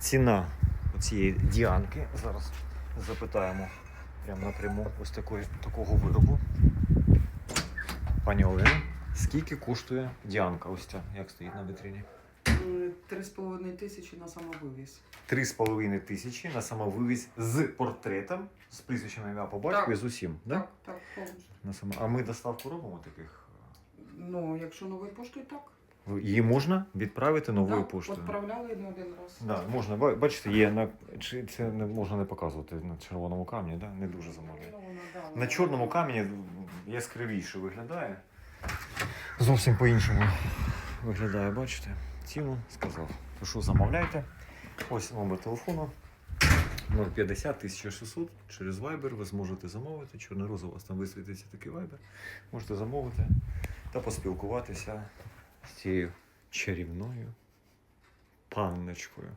Ціна цієї діанки. Зараз запитаємо прямо напряму ось такої, такого виробу. Пані Олено, скільки коштує діанка? Ось ця, як стоїть на? Е, Три з половиною тисячі на самовивіз. 3,5 тисячі на самовивіз з портретом, з прізвищем ім'я по батьку і з усім. Да? Так, так, повністю. На само... А ми доставку робимо таких? Ну, якщо новою поштою, так. Ви- Її можна відправити новою так, поштою. Відправляли не один раз. Да, можна. Бачите, є на чи це не можна не показувати на червоному камені, да? не дуже замовляє. Ну, да, На чорному камені яскравіше виглядає. Зовсім по-іншому виглядає, бачите? Ціну сказав. То що замовляйте? Ось номер телефону 050 1600 через Viber ви зможете замовити. Чорнороза у вас там висвітиться такий Viber. Можете замовити та поспілкуватися з цією чарівною панночкою.